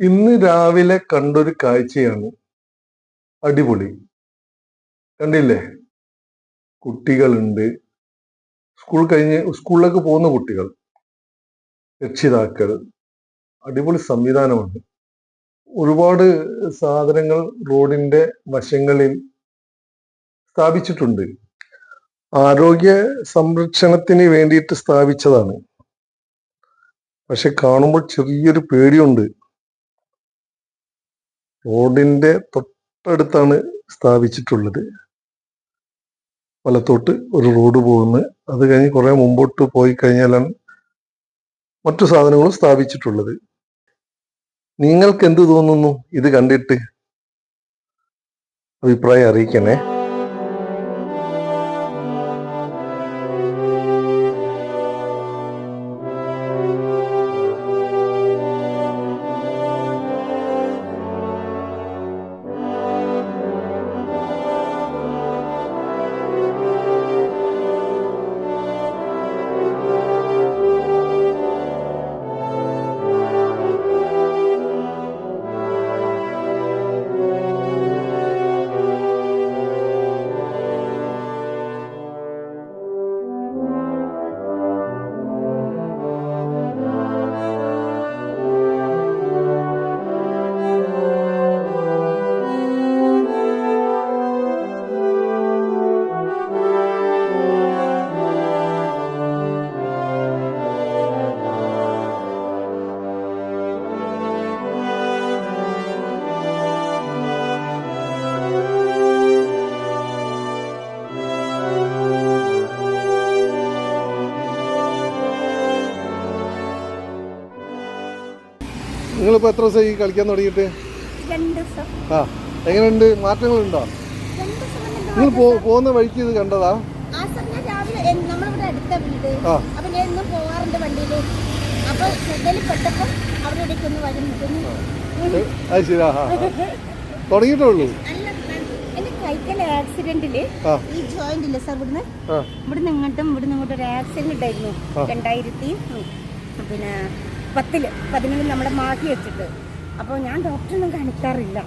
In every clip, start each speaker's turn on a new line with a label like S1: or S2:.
S1: ഇന്ന് രാവിലെ കണ്ടൊരു കാഴ്ചയാണ്. അടിപൊളി. കണ്ടില്ലേ? കുട്ടികളുണ്ട്. സ്കൂൾ കഴിഞ്ഞ് സ്കൂളിലേക്ക് പോകുന്ന കുട്ടികൾ. രക്ഷിതാക്കൾ. അടിപൊളി സംവിധാനമാണ് ഒരുപാട് സാധനങ്ങൾ റോഡിന്റെ വശങ്ങളിൽ സ്ഥാപിച്ചിട്ടുണ്ട്. ആരോഗ്യ സംരക്ഷണത്തിന് വേണ്ടിയിട്ട് സ്ഥാപിച്ചതാണ്. പക്ഷെ കാണുമ്പോൾ ചെറിയൊരു പേടിയുണ്ട്. റോഡിന്റെ തൊട്ടടുത്താണ് സ്ഥാപിച്ചിട്ടുള്ളത്. വലത്തോട്ട് ഒരു റോഡ് പോകുന്നത് അത് കഴിഞ്ഞ് കുറേ മുമ്പോട്ട് പോയി കഴിഞ്ഞാലാണ് മറ്റു സാധനങ്ങളും സ്ഥാപിച്ചിട്ടുള്ളത്. നിങ്ങൾക്ക് എന്ത് തോന്നുന്നു? ഇത് കണ്ടിട്ട് അഭിപ്രായം അറിയിക്കണേ. നിങ്ങളിപ്പോ എത്ര ദിവസമായി കളിക്കാൻ തുടങ്ങിയിട്ട്? ആ എങ്ങനെയുണ്ട്? മാറ്റങ്ങളുണ്ടോ? നിങ്ങൾ പോകുന്ന വഴിക്ക് ഇത് കണ്ടതാ?
S2: ആ
S1: അത് ശരി ആ. തുടങ്ങിയിട്ടേ ഉള്ളൂ
S2: കൈക്കൽ
S1: ആക്സിഡന്റിൽ
S2: ഈ ജോയിന്റ് ഇല്ല സാർ ഇവിടുന്ന്? ഇവിടുന്ന് ഇങ്ങോട്ടും ഇവിടുന്ന് ഇങ്ങോട്ടും ഒരു ആക്സിഡന്റ് ഉണ്ടായിരുന്നു. രണ്ടായിരത്തി പിന്നെ പത്തിൽ പതിനൊന്നിൽ നമ്മുടെ മാറ്റി വെച്ചിട്ട്. അപ്പോൾ ഞാൻ ഡോക്ടറൊന്നും കാണിക്കാറില്ല.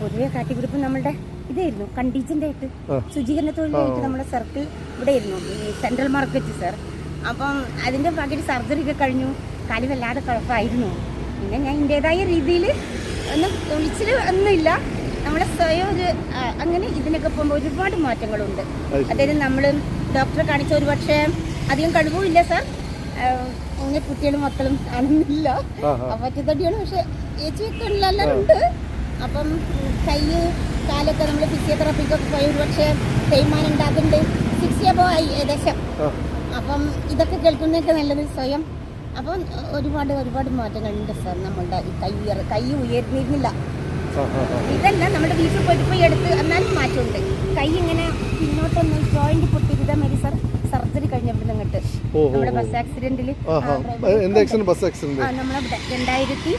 S2: പൊതുവെ കാട്ടിക്കുറിപ്പ് നമ്മളുടെ ഇതായിരുന്നു കണ്ടീജന്റ് ആയിട്ട്. ശുചീകരണ തൊഴിലായിട്ട് നമ്മുടെ സർക്കിൾ ഇവിടെ ആയിരുന്നു ഈ സെൻട്രൽ മാർക്കറ്റ് സർ. അപ്പം അതിന്റെ പകരം സർജറി ഒക്കെ കഴിഞ്ഞു കാലി വല്ലാതെ കുഴപ്പമായിരുന്നു പിന്നെ ഞാൻ എന്റെതായ രീതിയിൽ ഒന്നും ഒളിച്ചിൽ ഒന്നുമില്ല. നമ്മളെ സ്വയം ഒരു അങ്ങനെ ഇതിനൊക്കെ പോകുമ്പോൾ ഒരുപാട് മാറ്റങ്ങളുണ്ട്. അതായത് നമ്മൾ ഡോക്ടറെ കാണിച്ച ഒരു പക്ഷേ അധികം കഴിവുമില്ല സാർ. അങ്ങനെ കുട്ടികളും മക്കളും കാണുന്നില്ല.
S1: ആ ആ
S2: പറ്റത്തടിയാണ് പക്ഷെ ഏച്ചിയൊക്കെ എല്ലാവരും ഉണ്ട് അപ്പം കൈ കാലൊക്കെ നമ്മൾ ഫിസിയോതെറാപ്പിക്കൊക്കെ പോയി ഒരു പക്ഷേ തേയ്മാനം ഉണ്ട് അതുണ്ട് സിക്സ് അബോ ആയി ഏകദേശം. അപ്പം ഇതൊക്കെ കേൾക്കുന്നതൊക്കെ നല്ലത് സ്വയം. അപ്പം ഒരുപാട് ഒരുപാട് മാറ്റങ്ങളുണ്ട് സാർ നമ്മളുടെ ഈ കൈ കൈ ഉയർന്നിരുന്നില്ല. ഇതല്ല നമ്മുടെ വീട്ടിൽ പോയിട്ട് പോയി എടുത്ത് എന്നാലും മാറ്റമുണ്ട്. കൈ ഇങ്ങനെ പിന്നോട്ടൊന്ന് ജോയിന്റ് സാർ സർജറി കഴിഞ്ഞപ്പോൾ നമ്മുടെ ബസ് ആക്സിഡന്റിൽ
S1: എന്ത് ആക്സിഡന്റ് ബസ് ആക്സിഡന്റ്
S2: രണ്ടായിരത്തി.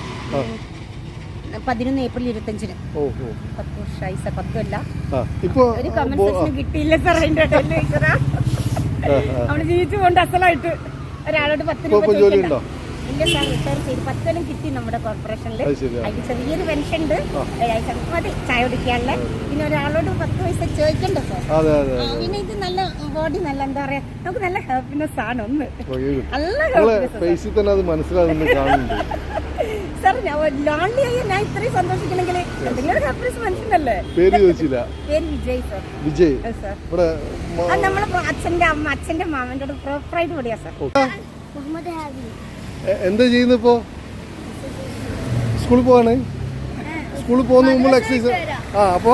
S2: പതിനൊന്ന് ഏപ്രിൽ ഇരുപത്തഞ്ചിന്. പത്ത് വർഷമായി സാർ പത്തുമല്ല ഒരു കമന്റ് സെക്ഷൻ കിട്ടിയില്ല സാർ അതിന്റെ. നമ്മൾ ജീവിച്ചു പോണ്ട് അസലായിട്ട്. ഒരാളോട് പത്ത് രൂപ ചോദിക്കണ്ട. ഇല്ല സാർ റിട്ടയർ ചെയ്തു കിട്ടി നമ്മുടെ കോർപ്പറേഷനിൽ. അതിന് ചെറിയൊരു പെൻഷൻ ഉണ്ട്. മതി ചായ കുടിക്കാനുള്ള. പിന്നെ ഒരാളോട് പത്ത് പൈസ ചോദിക്കണ്ട സാർ.
S1: അതെ അതെ
S2: പിന്നെ ഇത് നല്ല ബോഡി നല്ല എന്താ പറയാ നമുക്ക് നല്ല ഹാപ്പിനെസ് ആണ് ഒന്ന്. നല്ല
S1: നിങ്ങളെ ഫേസിൽ തന്നെ അത് മനസ്സിലാകുന്നു കാണുന്നുണ്ട്.
S2: സാർ ലോൺലി ആയി ഞാൻ ഇത്രയും സന്തോഷിക്കണമെങ്കിൽ എന്തെങ്കിലും ഹാപ്പിനെസ് മനുഷ്യനല്ലേ
S1: പേര് ചോദിച്ചില്ല.
S2: പേര് വിജയ് സാർ.
S1: വിജയ്.
S2: സാർ
S1: ഇവിടെ
S2: നമ്മളെ അച്ഛന്റെ അമ്മ അച്ഛന്റെ മാമന്റെ പ്രോപ്പറായിട്ട് പഠിയാ സാർ. മുഹമ്മദ് ഹാബി
S1: എന്താ ചെയ്യുന്നത് ഇപ്പോ? സ്കൂളിൽ പോവാണ്? സ്കൂളിൽ പോകുന്ന മുമ്പുള്ള എക്സസൈസ് ആ അപ്പോ?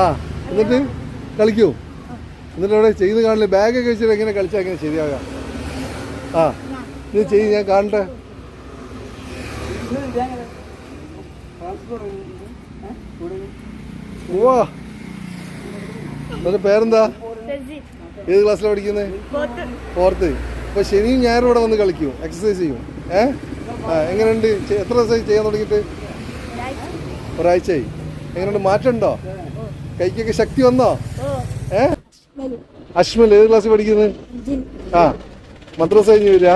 S1: ആ എന്നിട്ട് കളിക്കൂ? എന്നിട്ട് അവിടെ ചെയ്ത് കാണില്ല ബാഗൊക്കെ വെച്ചിട്ട് എങ്ങനെ കളിച്ചാൽ എങ്ങനെ ശരിയാകാം? ആ ഇത് ചെയ്ത് ഞാൻ കാണട്ടെ. ഓ എന്നിട്ട് പേരെന്താ? ഏത് ക്ലാസ്സിലാണ് പഠിക്കുന്നത് ഫോർത്ത് അപ്പോൾ ശനിയും ഞാനും ഇവിടെ വന്ന് കളിക്കും എക്സസൈസ് ചെയ്യും. ഏ? ആ എങ്ങനെയുണ്ട്? എത്ര ദിവസമായി ചെയ്യാൻ തുടങ്ങിയിട്ട്? ഒരാഴ്ചയായി. എങ്ങനെയുണ്ട്? മാറ്റമുണ്ടോ? കൈക്കൊക്കെ ശക്തി വന്നോ? ഏ? അശ്മൽ ഏത് ക്ലാസ്സിൽ പഠിക്കുന്നത് ആ മദ്രസ കഴിഞ്ഞ് വരിക.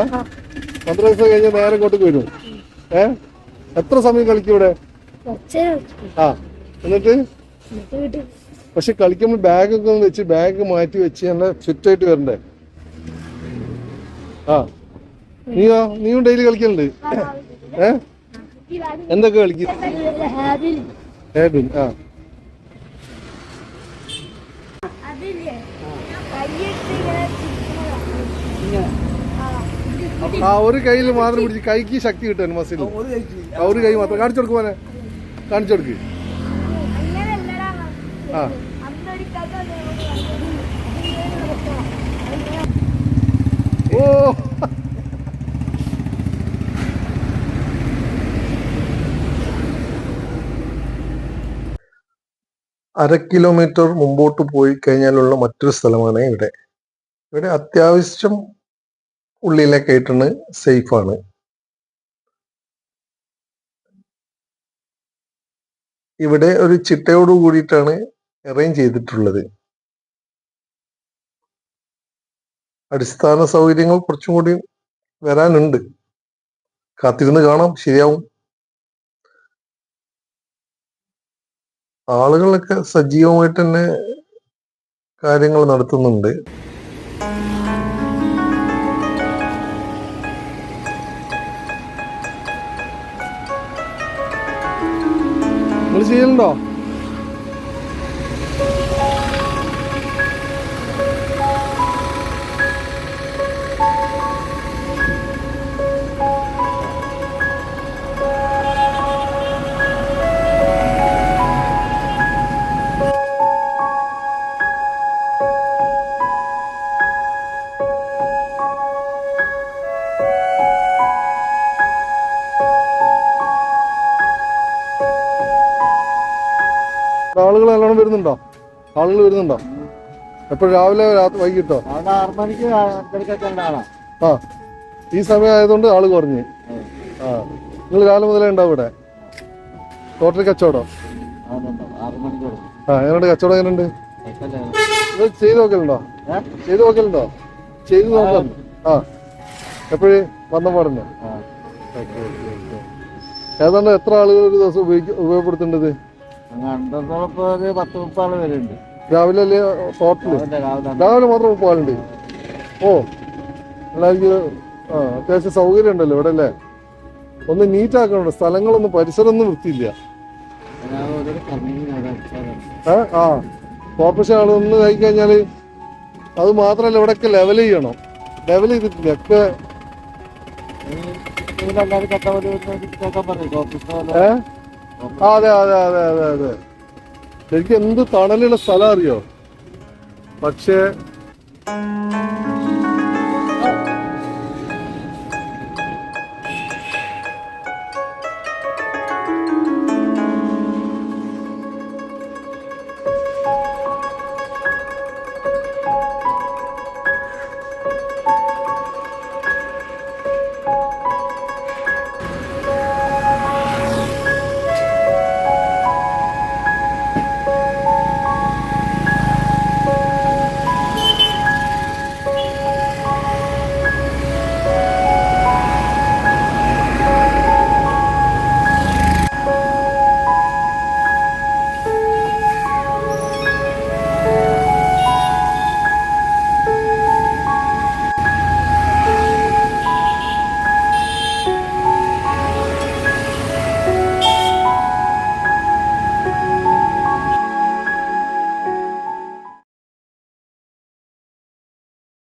S1: മദ്രസ കഴിഞ്ഞ് നേരെ ഇങ്ങോട്ടേക്ക് വരും. ഏ? എത്ര സമയം കളിക്കും ഇവിടെ? ആ എന്നിട്ട്? പക്ഷെ കളിക്കുമ്പോൾ ബാഗൊക്കെ ഒന്ന് വെച്ച് ബാഗ് മാറ്റി വെച്ച് നല്ല ഫിറ്റായിട്ട് വരണ്ടേ? ആ. നീയോ? നീയും ഡെയിലി കളിക്കലുണ്ട്? ഏ? എന്തൊക്കെ കളിക്കും? ഹേബിൻ ആ. ആ ഒരു കയ്യിൽ മാത്രം പിടിച്ച് കൈക്ക് ശക്തി കിട്ടാൻ മസിൽ. ആ ഒരു കൈ മാത്രം. കാണിച്ചു കൊടുക്കുവാനെ കാണിച്ചു കൊടുക്ക്. ഓ. അര കിലോമീറ്റർ മുമ്പോട്ട് പോയി കഴിഞ്ഞാലുള്ള മറ്റൊരു സ്ഥലമാണ് ഇവിടെ. ഇവിടെ അത്യാവശ്യം ഉള്ളിലേക്കായിട്ടാണ് സേഫാണ്. ഇവിടെ ഒരു ചിട്ടയോട് കൂടിയിട്ടാണ് അറേഞ്ച് ചെയ്തിട്ടുള്ളത്. അടിസ്ഥാന സൗകര്യങ്ങൾ കുറച്ചും കൂടി വരാനുണ്ട്. കാത്തിരുന്ന് കാണാം ശരിയാവും. ആളുകളൊക്കെ സജീവമായിട്ട് തന്നെ കാര്യങ്ങൾ നടത്തുന്നുണ്ട്. ചെയ്യലുണ്ടോ? വരുന്നുണ്ടോ? ആളുകൾ വരുന്നുണ്ടോ? എപ്പോഴും രാവിലെ വൈകിട്ടോ? ആ. ഈ സമയം ആയതുകൊണ്ട് ആൾ കുറഞ്ഞ്. ആ. നിങ്ങൾ രാവിലെ മുതലേ ഉണ്ടാവും ഇവിടെ? ടോട്ടൽ കച്ചവടം? ആ എങ്ങനെയുണ്ട്? കച്ചവടം എങ്ങനെയുണ്ട്. നിങ്ങൾ ചെയ്ത് നോക്കലുണ്ടോ? ചെയ്ത് നോക്കലുണ്ടോ? ചെയ്ത് നോക്കാം ആ. എപ്പോഴും വന്ന പാടുന്നു
S3: ആ.
S1: ഏതാണ്ട് എത്ര ആളുകൾ ഒരു ദിവസം ഉപയോഗിക്കും ഉപയോഗപ്പെടുത്തേണ്ടത്?
S3: അങ്ങ് അണ്ടത്തോളം ഇപ്പൊ ഒരു പത്ത് മുപ്പാൾ വരുന്നുണ്ട്.
S1: രാവിലെ അല്ലേ
S3: രാവിലെ രാവിലെ.
S1: രാവിലെ മാത്രം മുപ്പാളുണ്ട് ഓ എല്ലാവർക്കും ആ അത്യാവശ്യം സൗകര്യം ഉണ്ടല്ലോ ഇവിടെ അല്ലേ? ഒന്ന് നീറ്റ് ആക്കണുണ്ട്. സ്ഥലങ്ങളൊന്നും പരിസരമൊന്നും വൃത്തിയില്ല. ഏ ആ കോർപ്പറേഷൻ ആൾ ഒന്ന് കഴിഞ്ഞാൽ അത് മാത്രമല്ല ഇവിടെയൊക്കെ ലെവൽ ചെയ്യണം. ലെവൽ ചെയ്തിട്ടില്ല ഒക്കെ
S3: ഈ
S1: അതെ അതെ അതെ അതെ അതെ. ശരിക്കും എന്ത് തണലുള്ള സ്ഥലം അറിയോ? പക്ഷേ